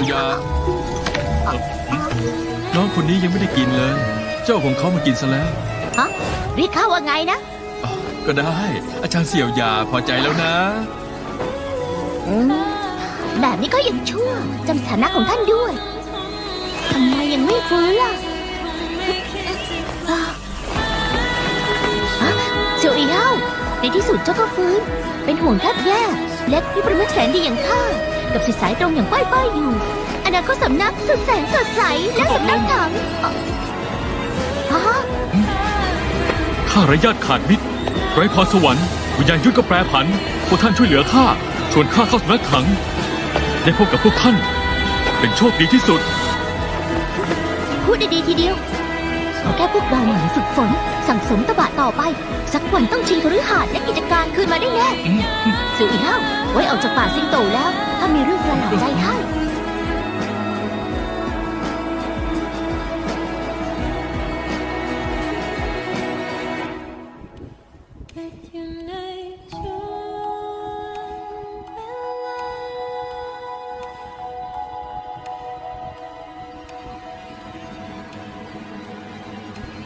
ุยาน้องคนนี้ยังไม่ได้กินเลย เจ้าของเขามากินซะแล้วฮะรีเข้าว่าไงนะก็ได้ อาจารย์เสี่ยวยาพอใจแล้วนะ แบบนี้ก็ยังชั่วจำสถานะของท่านด้วยทำไมยังไม่ฟื้นล่ะฮะเจ้าอีเฮาในที่สุดเจ้าก็ฟื้น เป็นห่วงแทบแย่และที่ประมุขแสนดีอย่างข้า กับสิทธิสายตรงอย่างป้ายป้ายๆอยู่ อนาคตสำนักสุดแสนสดใสและสำนักถังอะฮะ ข้าไร้ญาติขาดมิตรไร้พรสวรรค์วิญญาณยุทธก็แปรผัน พวกท่านช่วยเหลือข้าชวนข้าเข้าสำนักขัง ได้พบกับพวกท่าน เป็นโชคดีที่สุด พูดดีๆทีเดียวขอแค่พวกเราหมั่นฝึกฝน สั่งสมตบะต่อไป สักวันต้องชิงคฤหาสน์และกิจการคืนมาได้แน่สื่ออีกแล้วไว้ออกจากป่าสิงโตแล้ว ถ้ามีเ